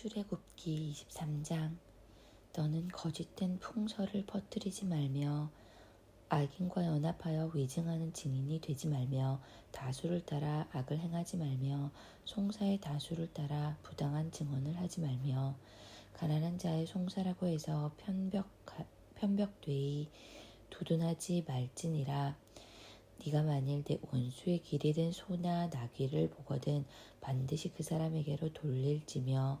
출애굽기 23장. 너는 거짓된 풍설을 퍼뜨리지 말며 악인과 연합하여 위증하는 증인이 되지 말며 다수를 따라 악을 행하지 말며 송사의 다수를 따라 부당한 증언을 하지 말며 가난한 자의 송사라고 해서 편벽 편벽되이 두둔하지 말지니라. 네가 만일 내 원수의 길이 된 소나 나귀를 보거든 반드시 그 사람에게로 돌릴지며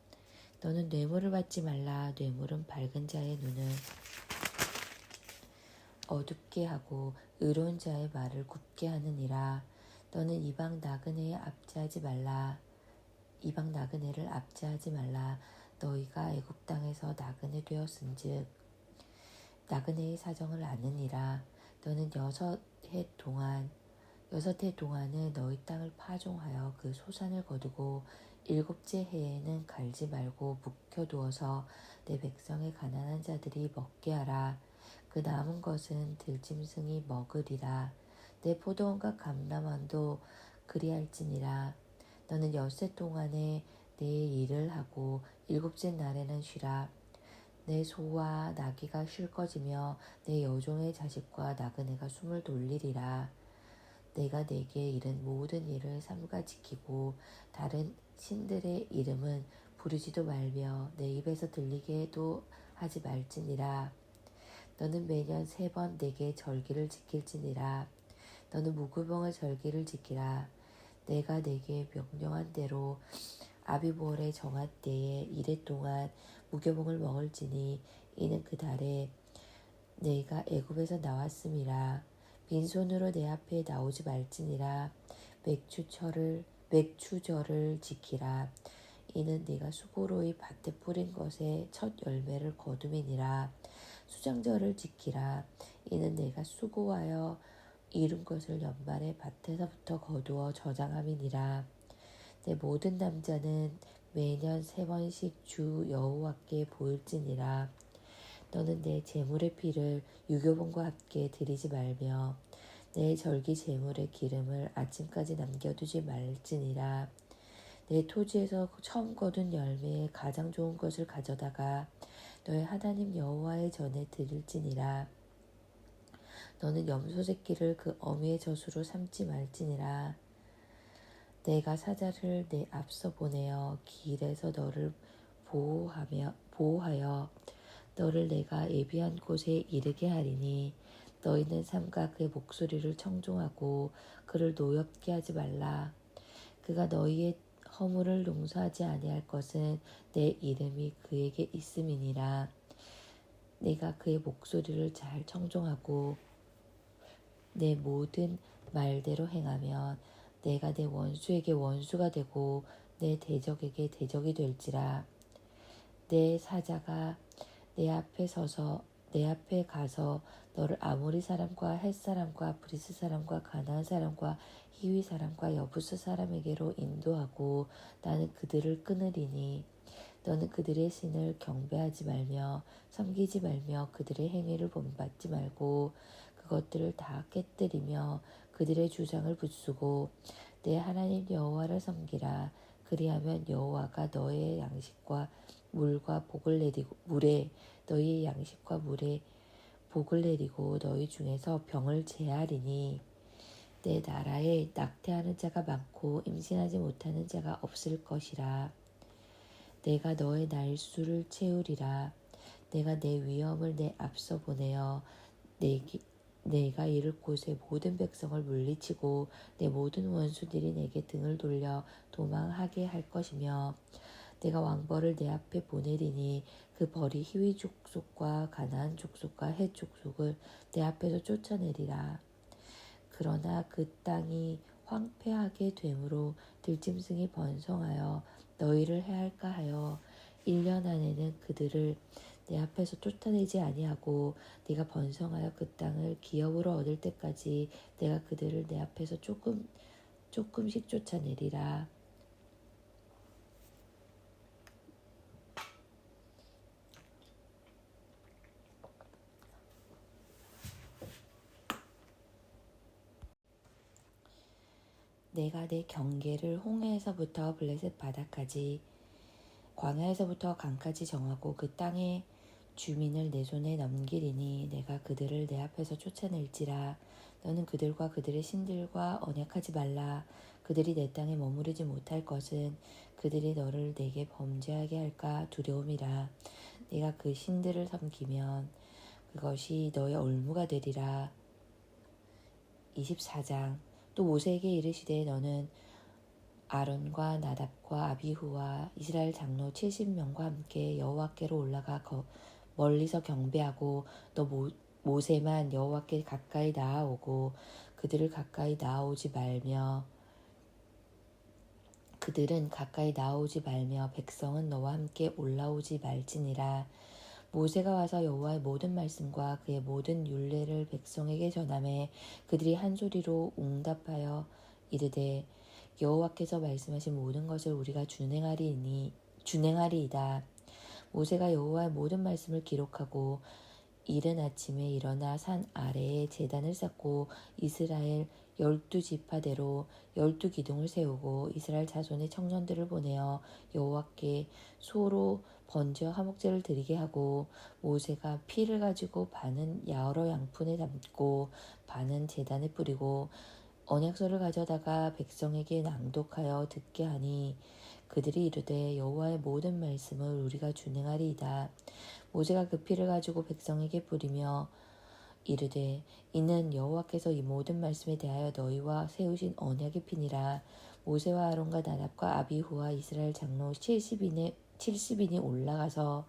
너는 뇌물을 받지 말라. 뇌물은 밝은 자의 눈을 어둡게 하고 의로운 자의 말을 굽게 하느니라. 너는 이방 나그네에 압제하지 말라. 이방 나그네를 압제하지 말라. 너희가 애굽 땅에서 나그네 되었은즉 나그네의 사정을 아느니라. 너는 여섯 해 동안 여섯 해 동안은 너희 땅을 파종하여 그 소산을 거두고 일곱째 해에는 갈지 말고 묵혀두어서 내 백성의 가난한 자들이 먹게 하라. 그 남은 것은 들짐승이 먹으리라. 내 포도원과 감람원도 그리할지니라. 너는 엿새 동안에 내 일을 하고 일곱째 날에는 쉬라. 내 소와 나귀가 쉴 것이며 내 여종의 자식과 나그네가 숨을 돌리리라. 내가 내게 이른 모든 일을 삼가 지키고 다른 신들의 이름은 부르지도 말며 내 입에서 들리게도 하지 말지니라. 너는 매년 세 번 내게 절기를 지킬지니라. 너는 무구병의 절기를 지키라. 내가 내게 명령한 대로 아비보월에 정한 때에 이래 동안 무교봉을 먹을지니 이는 그 달에 내가 애굽에서 나왔음이라. 빈손으로 내 앞에 나오지 말지니라 맥주철을 맥주절을 지키라. 이는 네가 수고로이 밭에 뿌린 것의 첫 열매를 거둠이니라. 수장절을 지키라. 이는 내가 수고하여 이룬 것을 연말에 밭에서부터 거두어 저장함이니라. 내 모든 남자는 매년 세 번씩 주 여호와께 보일지니라. 너는 내 재물의 피를 유교본과 함께 드리지 말며 내 절기 재물의 기름을 아침까지 남겨두지 말지니라. 내 토지에서 처음 거둔 열매의 가장 좋은 것을 가져다가 너의 하나님 여호와의 전에 드릴지니라. 너는 염소 새끼를 그 어미의 젖으로 삼지 말지니라. 내가 사자를 내 앞서 보내어 길에서 너를 보호하며 보호하여 너를 내가 예비한 곳에 이르게 하리니 너희는 삼가 그의 목소리를 청종하고 그를 노엽게 하지 말라. 그가 너희의 허물을 용서하지 아니할 것은 내 이름이 그에게 있음이니라. 내가 그의 목소리를 잘 청종하고 내 모든 말대로 행하면 내가 내 원수에게 원수가 되고 내 대적에게 대적이 될지라. 내 사자가 내 앞에 서서 내 앞에 가서 너를 아모리 사람과 헷 사람과 브리스 사람과 가나안 사람과 히위 사람과 여부스 사람에게로 인도하고 나는 그들을 끊으리니 너는 그들의 신을 경배하지 말며 섬기지 말며 그들의 행위를 본받지 말고 그것들을 다 깨뜨리며 그들의 주장을 붙수고 내 하나님 여호와를 섬기라 그리하면 여호와가 너의 양식과 물과 복을 내리고 물에 너희의 양식과 물에 복을 내리고 너희 중에서 병을 제하리니 내 나라에 낙태하는 자가 많고 임신하지 못하는 자가 없을 것이라. 내가 너의 날수를 채우리라. 내가 내 위엄을 내 앞서 보내어 내, 내가 이를 곳에 모든 백성을 물리치고 내 모든 원수들이 내게 등을 돌려 도망하게 할 것이며 내가 왕벌을 내 앞에 보내리니 그 벌이 희위 족속과 가나안 족속과 해 족속을 내 앞에서 쫓아내리라. 그러나 그 땅이 황폐하게 되므로 들짐승이 번성하여 너희를 해할까 하여 1년 안에는 그들을 내 앞에서 쫓아내지 아니하고 네가 번성하여 그 땅을 기업으로 얻을 때까지 내가 그들을 내 앞에서 조금 조금씩 쫓아내리라. 내가 내 경계를 홍해에서부터 블레셋 바다까지 광야에서부터 강까지 정하고 그 땅의 주민을 내 손에 넘기리니 내가 그들을 내 앞에서 쫓아낼지라. 너는 그들과 그들의 신들과 언약하지 말라. 그들이 내 땅에 머무르지 못할 것은 그들이 너를 내게 범죄하게 할까 두려움이라. 내가 그 신들을 섬기면 그것이 너의 올무가 되리라. 24장. 또 모세에게 이르시되 너는 아론과 나답과 아비후와 이스라엘 장로 70명과 함께 여호와께로 올라가 거, 멀리서 경배하고 너 모, 모세만 여호와께 가까이 나아오고 그들을 가까이 나아오지 말며 그들은 가까이 나아오지 말며 백성은 너와 함께 올라오지 말지니라 모세가 와서 여호와의 모든 말씀과 그의 모든 율례를 백성에게 전함에 그들이 한 소리로 응답하여 이르되 여호와께서 말씀하신 모든 것을 우리가 준행하리니 준행하리이다. 모세가 여호와의 모든 말씀을 기록하고 이른 아침에 일어나 산 아래에 제단을 쌓고 이스라엘 열두 지파대로 열두 기둥을 세우고 이스라엘 자손의 청년들을 보내어 여호와께 소로 번져 화목제를 드리게 하고 모세가 피를 가지고 반은 야어러 양푼에 담고 반은 제단에 뿌리고 언약서를 가져다가 백성에게 낭독하여 듣게 하니 그들이 이르되 여호와의 모든 말씀을 우리가 준행하리이다. 모세가 그 피를 가지고 백성에게 뿌리며 이르되 이는 여호와께서 이 모든 말씀에 대하여 너희와 세우신 언약의 피니라. 모세와 아론과 나답과 아비후와 이스라엘 장로 70인의 70인이 올라가서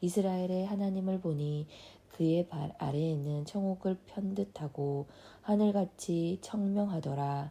이스라엘의 하나님을 보니 그의 발 아래에 있는 청옥을 편듯하고 하늘같이 청명하더라.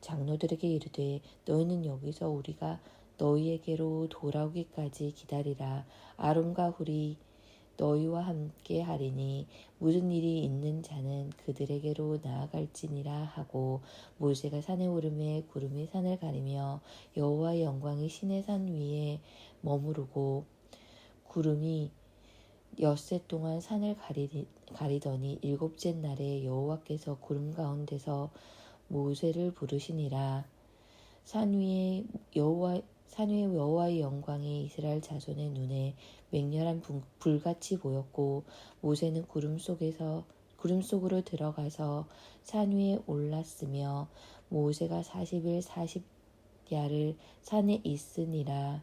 장로들에게 이르되 너희는 여기서 우리가 너희에게로 돌아오기까지 기다리라. 아론과 훌이 너희와 함께 하리니 무슨 일이 있는 자는 그들에게로 나아갈지니라 하고 모세가 산에 오름에 구름이 산을 가리며 여호와의 영광이 신의 산 위에 머무르고 구름이 엿새 동안 산을 가리, 가리더니 일곱째 날에 여호와께서 구름 가운데서 모세를 부르시니라. 산 위에 여호와 산 위에 여호와의 영광이 이스라엘 자손의 눈에 맹렬한 불같이 보였고 모세는 구름 속에서 구름 속으로 들어가서 산 위에 올랐으며 모세가 40일 40야를 산에 있으니라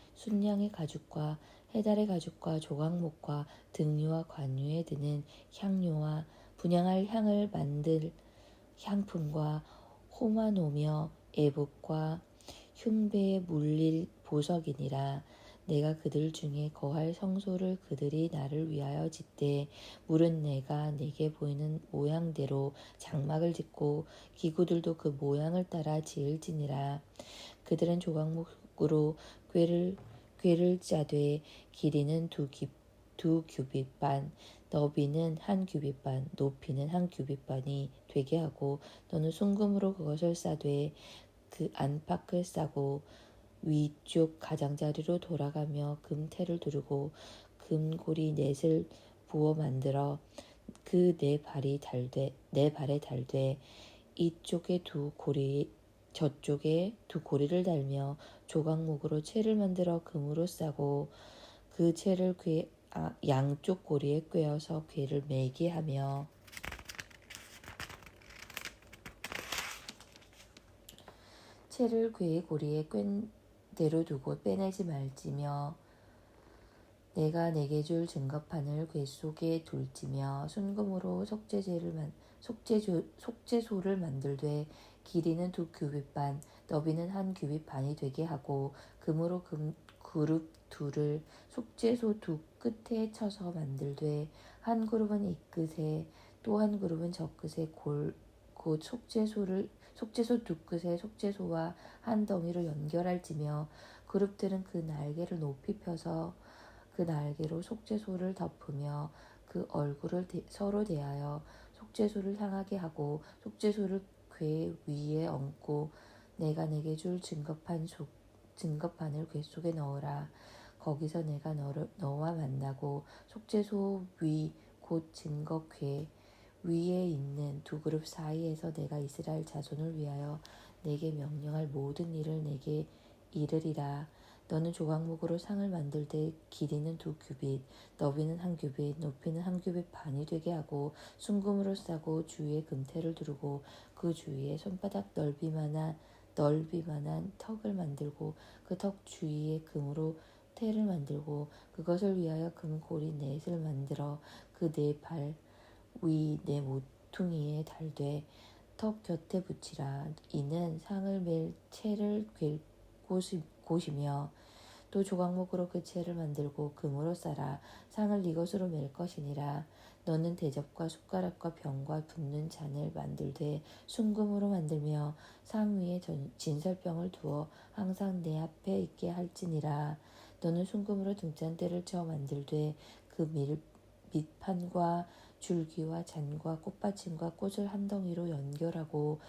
순양의 가죽과 해달의 가죽과 조각목과 등류와 관유에 드는 향료와 분양할 향을 만들 향품과 호마노며 애복과 흉배에 물릴 보석이니라. 내가 그들 중에 거할 성소를 그들이 나를 위하여 짓되 물은 내가 내게 보이는 모양대로 장막을 짓고 기구들도 그 모양을 따라 지을지니라. 그들은 조각목으로 꾀를 꾀를 짜되 길이는 두, 기, 두 규빗 반, 너비는 한 규빗 반, 높이는 한 규빗 반이 되게 하고 너는 순금으로 그것을 싸되 그 안팎을 싸고 위쪽 가장자리로 돌아가며 금태를 두르고 금고리 넷을 부어 만들어 그 네 발이 달되 네 발에 달되 이쪽에 두 고리 저쪽에 두 고리를 달며 조각목으로 채를 만들어 금으로 싸고 그 채를 괴, 아, 양쪽 고리에 꿰어서 괴를 매게 하며 채를 괴의 고리에 꿰 대로 두고 빼내지 말지며 내가 내게 줄 증거판을 궤 속에 둘지며 순금으로 속죄제를 만 속죄조, 속죄소를 만들되 길이는 두 규빗 반, 너비는 한 규빗 반이 되게 하고 금으로 금 그룹 둘을 속죄소 두 끝에 쳐서 만들되 한 그룹은 이 끝에 또 한 그룹은 저 끝에 골, 곧 속죄소를 속죄소 두 끝에 속죄소와 한 덩이로 연결할지며 그룹들은 그 날개를 높이 펴서 그 날개로 속죄소를 덮으며 그 얼굴을 대, 서로 대하여 속죄소를 향하게 하고 속죄소를 궤 위에 얹고 내가 내게 줄 증거판 속 증거판을 궤 속에 넣어라. 거기서 내가 너를 너와 만나고 속죄소 위 곧 증거 궤 위에 있는 두 그룹 사이에서 내가 이스라엘 자손을 위하여 내게 명령할 모든 일을 내게 이르리라. 너는 조각목으로 상을 만들 때 길이는 두 규빗, 너비는 한 규빗, 높이는 한 규빗 반이 되게 하고 순금으로 싸고 주위에 금태를 두르고 그 주위에 손바닥 넓이만한 넓이만한 턱을 만들고 그 턱 주위에 금으로 태를 만들고 그것을 위하여 금고리 넷을 만들어 그 네 발 위 네 모퉁이에 달되 턱 곁에 붙이라. 이는 상을 맬 채를 꿰 곳이, 곳이며 또 조각목으로 그 채를 만들고 금으로 싸라. 상을 이것으로 맬 것이니라. 너는 대접과 숟가락과 병과 붓는 잔을 만들되 순금으로 만들며 상 위에 진설병을 두어 항상 내 앞에 있게 할지니라. 너는 순금으로 등잔대를 쳐 만들되 그 밀, 밑판과 줄기와 잔과 꽃받침과 꽃을 한 덩이로 연결하고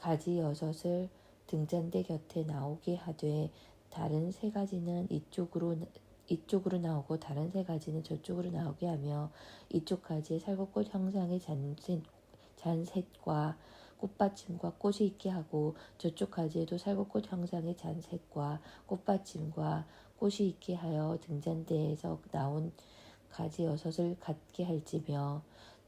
가지 여섯을 등잔대 곁에 나오게 하되 다른 세 가지는 이쪽으로 이쪽으로 나오고 다른 세 가지는 저쪽으로 나오게 하며 이쪽 가지에 살구꽃 형상의 잔셋, 잔셋과 꽃받침과 꽃이 있게 하고 저쪽 가지에도 살구꽃 형상의 잔셋과 꽃받침과 꽃이 있게 하여 등잔대에서 나온 가지 여섯을 갖게 할지며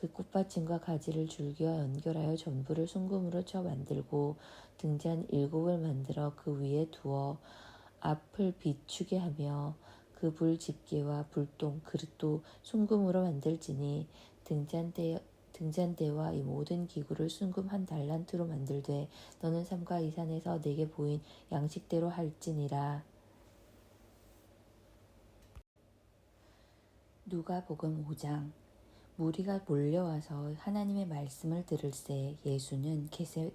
그 꽃받침과 가지를 줄기와 연결하여 전부를 순금으로 쳐 만들고 등잔 일곱을 만들어 그 위에 두어 앞을 비추게 하며 그 불 집게와 불똥 그릇도 순금으로 만들지니 등잔대 등잔대와 이 모든 기구를 순금 한 달란트로 만들되 너는 삼가 이산에서 내게 보인 양식대로 할지니라. 누가 복음 5장 무리가 몰려와서 하나님의 말씀을 들을새 예수는 게세,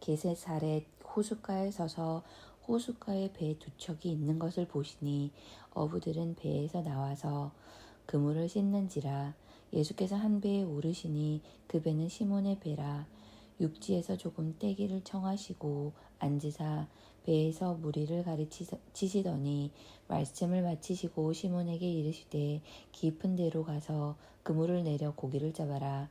게세사렛 호숫가에 서서 호숫가에 배 두 척이 있는 것을 보시니 어부들은 배에서 나와서 그물을 씻는지라. 예수께서 한 배에 오르시니 그 배는 시몬의 배라. 육지에서 조금 떼기를 청하시고 앉으사 배에서 무리를 가르치시더니 말씀을 마치시고 시몬에게 이르시되 깊은 데로 가서 그물을 내려 고기를 잡아라.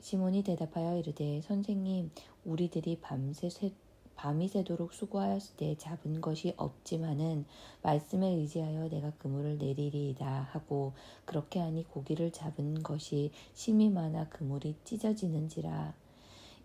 시몬이 대답하여 이르되 선생님 우리들이 밤새 새, 밤이 새도록 수고하였을 때 잡은 것이 없지만은 말씀에 의지하여 내가 그물을 내리리이다 하고 그렇게 하니 고기를 잡은 것이 심이 많아 그물이 찢어지는지라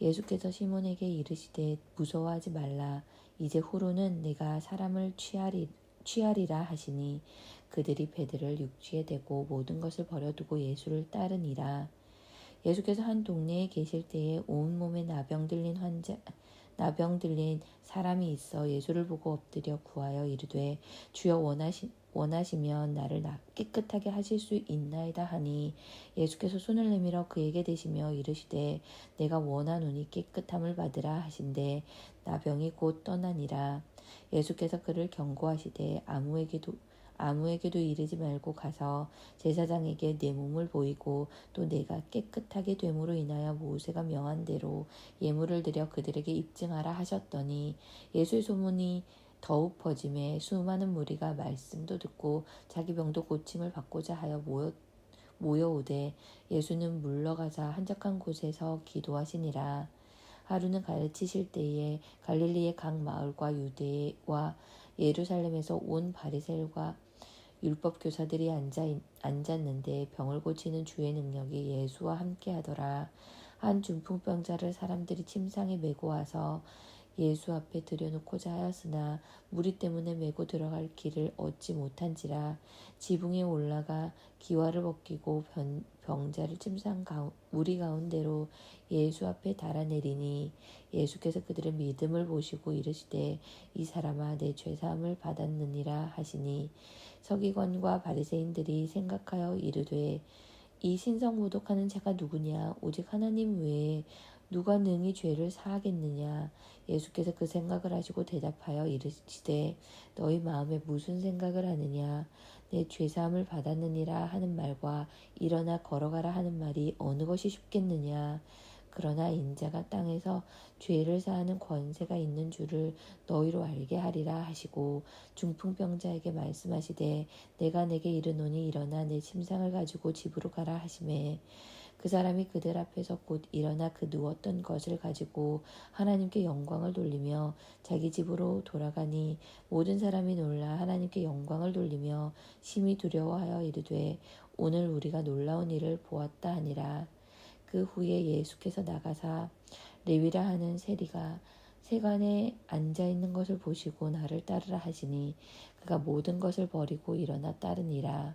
예수께서 시몬에게 이르시되 무서워하지 말라. 이제 후로는 내가 사람을 취하리, 취하리라 하시니 그들이 베드를 육지에 대고 모든 것을 버려두고 예수를 따르니라. 예수께서 한 동네에 계실 때에 온 몸에 나병 들린 환자 나병 들린 사람이 있어 예수를 보고 엎드려 구하여 이르되 주여 원하시, 원하시면 나를 나, 깨끗하게 하실 수 있나이다 하니 예수께서 손을 내밀어 그에게 대시며 이르시되 내가 원하노니 깨끗함을 받으라 하신대 나병이 곧 떠나니라. 예수께서 그를 경고하시되 아무에게도 아무에게도 이르지 말고 가서 제사장에게 내 몸을 보이고 또 내가 깨끗하게 됨으로 인하여 모세가 명한 대로 예물을 드려 그들에게 입증하라 하셨더니 예수의 소문이 더욱 퍼짐에 수많은 무리가 말씀도 듣고 자기 병도 고침을 받고자 하여 모여 모여오되 예수는 물러가사 한적한 곳에서 기도하시니라 하루는 가르치실 때에 갈릴리의 각 마을과 유대와 예루살렘에서 온 바리새인과 율법 교사들이 앉아 앉았는데 병을 고치는 주의 능력이 예수와 함께 하더라. 한 중풍병자를 사람들이 침상에 메고 와서 예수 앞에 들여놓고자 하였으나 무리 때문에 메고 들어갈 길을 얻지 못한지라 지붕에 올라가 기와를 벗기고 병, 병자를 침상 가운, 무리 가운데로 예수 앞에 달아내리니 예수께서 그들의 믿음을 보시고 이르시되 이 사람아 내 죄사함을 받았느니라 하시니 서기관과 바리새인들이 생각하여 이르되 이 신성 모독하는 자가 누구냐? 오직 하나님 외에 누가 능히 죄를 사하겠느냐? 예수께서 그 생각을 하시고 대답하여 이르시되 너희 마음에 무슨 생각을 하느냐? 내 죄사함을 받았느니라 하는 말과 일어나 걸어가라 하는 말이 어느 것이 쉽겠느냐? 그러나 인자가 땅에서 죄를 사하는 권세가 있는 줄을 너희로 알게 하리라 하시고 중풍병자에게 말씀하시되 내가 내게 이르노니 일어나 내 침상을 가지고 집으로 가라 하심에 그 사람이 그들 앞에서 곧 일어나 그 누웠던 것을 가지고 하나님께 영광을 돌리며 자기 집으로 돌아가니 모든 사람이 놀라 하나님께 영광을 돌리며 심히 두려워하여 이르되 오늘 우리가 놀라운 일을 보았다 하니라. 그 후에 예수께서 나가사 레위라 하는 세리가 세간에 앉아 있는 것을 보시고 나를 따르라 하시니 그가 모든 것을 버리고 일어나 따르니라.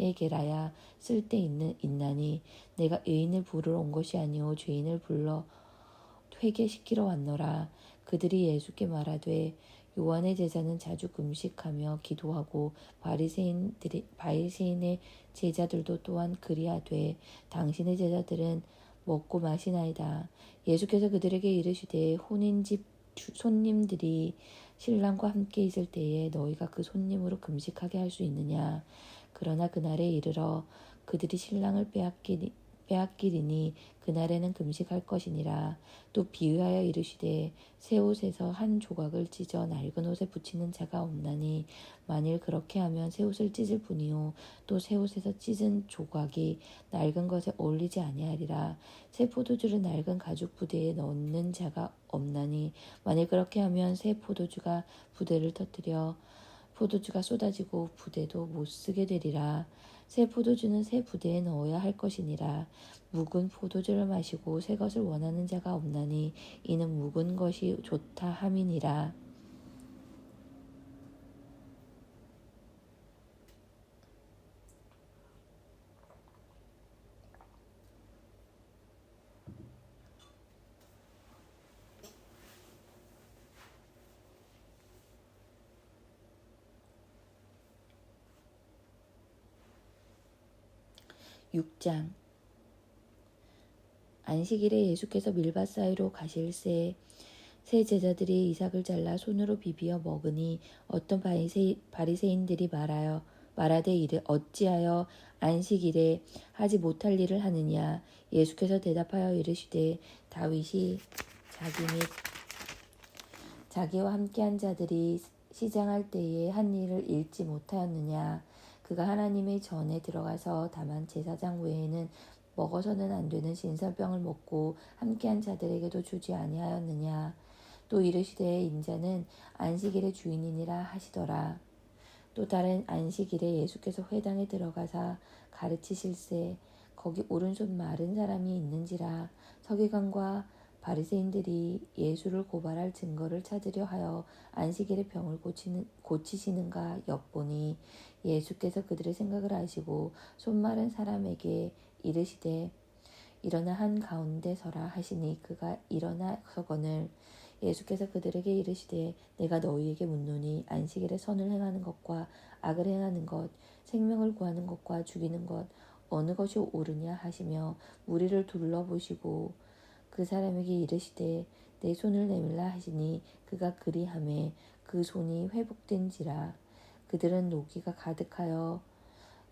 에게라야 쓸데 있는 있나니 내가 의인을 부르러 온 것이 아니오 죄인을 불러 회개시키러 왔노라 그들이 예수께 말하되 요한의 제자는 자주 금식하며 기도하고 바리새인들이 바리새인의 제자들도 또한 그리하되 당신의 제자들은 먹고 마시나이다. 예수께서 그들에게 이르시되 혼인집 손님들이 신랑과 함께 있을 때에 너희가 그 손님으로 금식하게 할 수 있느냐? 그러나 그날에 이르러 그들이 신랑을 빼앗기니 빼앗기리니 그날에는 금식할 것이니라. 또 비유하여 이르시되 새 옷에서 한 조각을 찢어 낡은 옷에 붙이는 자가 없나니 만일 그렇게 하면 새 옷을 찢을 뿐이요. 또 새 옷에서 찢은 조각이 낡은 것에 어울리지 아니하리라. 새 포도주를 낡은 가죽 부대에 넣는 자가 없나니 만일 그렇게 하면 새 포도주가 부대를 터뜨려 포도주가 쏟아지고 부대도 못 쓰게 되리라 새 포도주는 새 부대에 넣어야 할 것이니라. 묵은 포도주를 마시고 새 것을 원하는 자가 없나니 이는 묵은 것이 좋다 함이니라. 6장. 안식일에 예수께서 밀밭 사이로 가실새 세 제자들이 이삭을 잘라 손으로 비비어 먹으니 어떤 바리새, 바리새인들이 말하여 말하되 이르 어찌하여 안식일에 하지 못할 일을 하느냐? 예수께서 대답하여 이르시되 다윗이 자기 및 자기와 함께한 자들이 시장할 때에 한 일을 잃지 못하였느냐 그가 하나님의 전에 들어가서 다만 제사장 외에는 먹어서는 안 되는 신설병을 먹고 함께한 자들에게도 주지 아니하였느냐? 또 이르시되 인자는 안식일의 주인이니라 하시더라. 또 다른 안식일에 예수께서 회당에 들어가사 가르치실세 거기 오른손 마른 사람이 있는지라 서기관과 바리새인들이 예수를 고발할 증거를 찾으려 하여 안식일에 병을 고치는, 고치시는가 엿보니 예수께서 그들의 생각을 아시고 손 마른 사람에게 이르시되 일어나 한 가운데 서라 하시니 그가 일어나 서거늘. 예수께서 그들에게 이르시되 내가 너희에게 묻노니 안식일에 선을 행하는 것과 악을 행하는 것 생명을 구하는 것과 죽이는 것 어느 것이 옳으냐 하시며 무리를 둘러보시고 그 사람에게 이르시되 내 손을 내밀라 하시니 그가 그리함에 그 손이 회복된지라. 그들은 노기가 가득하여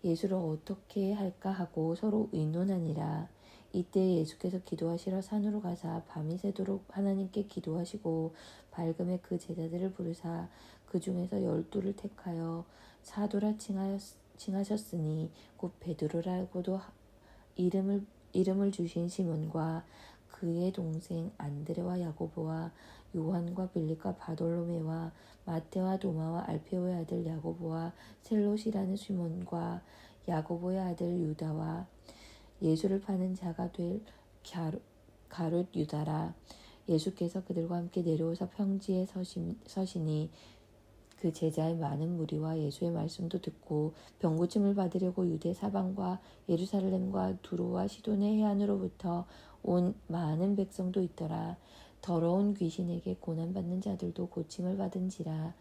예수를 어떻게 할까 하고 서로 의논하니라. 이때 예수께서 기도하시러 산으로 가사 밤이 새도록 하나님께 기도하시고 밝음에 그 제자들을 부르사 그 중에서 열두를 택하여 사도라 칭하였, 칭하셨으니 곧 베드로라고도 하- 이름을 이름을 주신 시몬과 그의 동생 안드레와 야고보와 요한과 빌립과 바돌로메와 마테와 도마와 알페오의 아들 야고보와 셀롯이라는 시몬과 야고보의 아들 유다와 예수를 파는 자가 될 가룟, 유다라. 예수께서 그들과 함께 내려오사 평지에 서신, 서시니 그 제자의 많은 무리와 예수의 말씀도 듣고 병고침을 받으려고 유대 사방과 예루살렘과 두로와 시돈의 해안으로부터 온 많은 백성도 있더라. 더러운 귀신에게 고난받는 자들도 고침을 받은지라.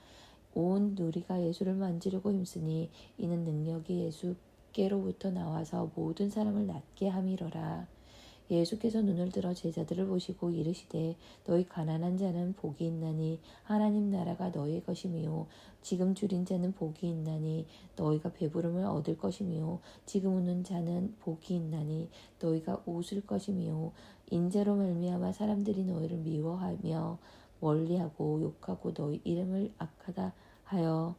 온 누리가 예수를 만지려고 힘쓰니 이는 능력이 예수께로부터 나와서 모든 사람을 낫게 함이러라. 예수께서 눈을 들어 제자들을 보시고 이르시되 너희 가난한 자는 복이 있나니 하나님 나라가 너희 것이미요. 지금 줄인 자는 복이 있나니 너희가 배부름을 얻을 것이미요. 지금 웃는 자는 복이 있나니 너희가 웃을 것이미요. 인자로 말미암아 사람들이 너희를 미워하며 멀리하고 욕하고 너희 이름을 악하다 하여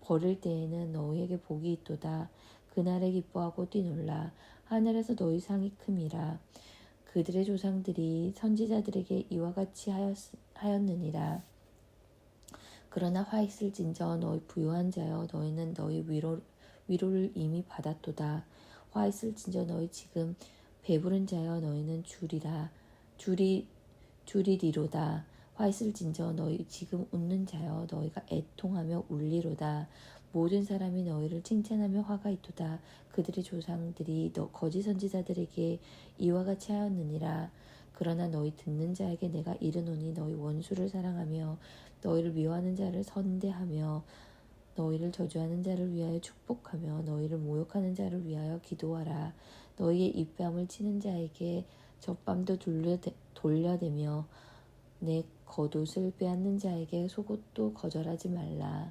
버릴 때에는 너희에게 복이 있도다 그날에 기뻐하고 뛰놀라. 하늘에서 너희 상이 큼이라. 그들의 조상들이 선지자들에게 이와 같이 하였, 하였느니라. 그러나 화 있을진저 너희 부유한 자여 너희는 너희 위로, 위로를 이미 받았도다. 화 있을진저 너희 지금 배부른 자여 너희는 줄이라 줄이 줄이리로다. 화 있을진저 너희 지금 웃는 자여 너희가 애통하며 울리로다 모든 사람이 너희를 칭찬하며 화가 있도다. 그들의 조상들이 너 거짓 선지자들에게 이와 같이 하였느니라. 그러나 너희 듣는 자에게 내가 이르노니 너희 원수를 사랑하며 너희를 미워하는 자를 선대하며 너희를 저주하는 자를 위하여 축복하며 너희를 모욕하는 자를 위하여 기도하라. 너희의 입뺨을 치는 자에게 젖밤도 돌려대, 돌려대며 내 겉옷을 빼앗는 자에게 속옷도 거절하지 말라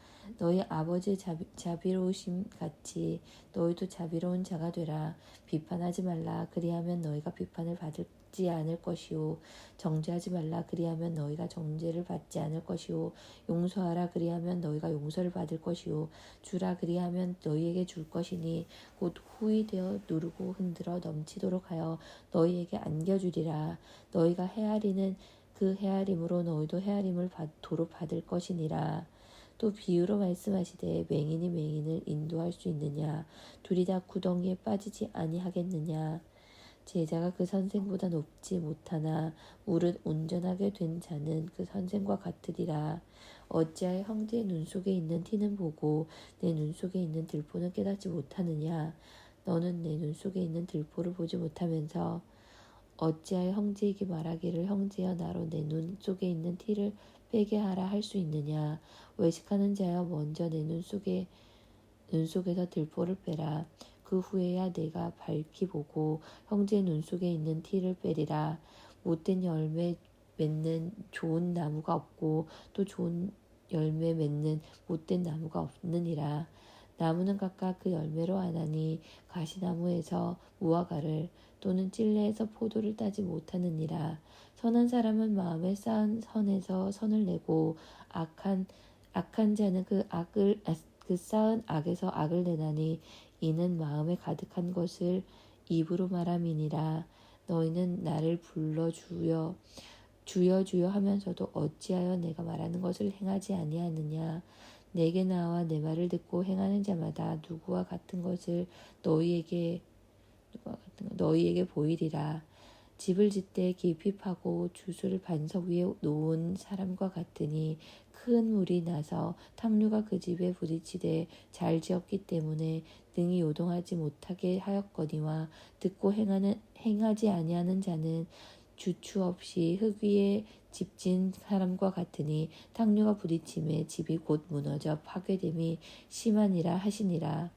너희 아버지의 자비, 자비로우심 같이 너희도 자비로운 자가 되라. 비판하지 말라. 그리하면 너희가 비판을 받지 않을 것이요. 정죄하지 말라. 그리하면 너희가 정죄를 받지 않을 것이요. 용서하라. 그리하면 너희가 용서를 받을 것이요. 주라. 그리하면 너희에게 줄 것이니 곧 후이 되어 누르고 흔들어 넘치도록 하여 너희에게 안겨주리라. 너희가 헤아리는 그 헤아림으로 너희도 헤아림을 받, 도로 받을 것이니라. 또 비유로 말씀하시되 맹인이 맹인을 인도할 수 있느냐? 둘이 다 구덩이에 빠지지 아니하겠느냐? 제자가 그 선생보다 높지 못하나 무릇 온전하게 된 자는 그 선생과 같으리라. 어찌하여 형제의 눈 속에 있는 티는 보고 내 눈 속에 있는 들보는 깨닫지 못하느냐? 너는 내 눈 속에 있는 들보를 보지 못하면서 어찌하여 형제에게 말하기를 형제여 나로 내 눈 속에 있는 티를 빼게 하라 할 수 있느냐? 외식하는 자여 먼저 내 눈 속에 눈 속에서 들보를 빼라. 그 후에야 내가 밝히 보고 형제의 눈 속에 있는 티를 빼리라. 못된 열매 맺는 좋은 나무가 없고 또 좋은 열매 맺는 못된 나무가 없느니라. 나무는 각각 그 열매로 아나니 가시나무에서 무화과를 또는 찔레에서 포도를 따지 못하느니라 선한 사람은 마음에 쌓은 선에서 선을 내고 악한 악한 자는 그 악을 아, 그 쌓은 악에서 악을 내나니 이는 마음에 가득한 것을 입으로 말함이니라. 너희는 나를 불러 주여 주여 주여 하면서도 어찌하여 내가 말하는 것을 행하지 아니하느냐? 내게 나와 내 말을 듣고 행하는 자마다 누구와 같은 것을 너희에게 너희에게 보이리라 집을 짓되 깊이 파고 주수를 반석 위에 놓은 사람과 같으니 큰 물이 나서 탕류가 그 집에 부딪히되 잘 지었기 때문에 등이 요동하지 못하게 하였거니와 듣고 행하는 행하지 아니하는 자는 주추 없이 흙 위에 집진 사람과 같으니 탕류가 부딪힘에 집이 곧 무너져 파괴됨이 심하니라 하시니라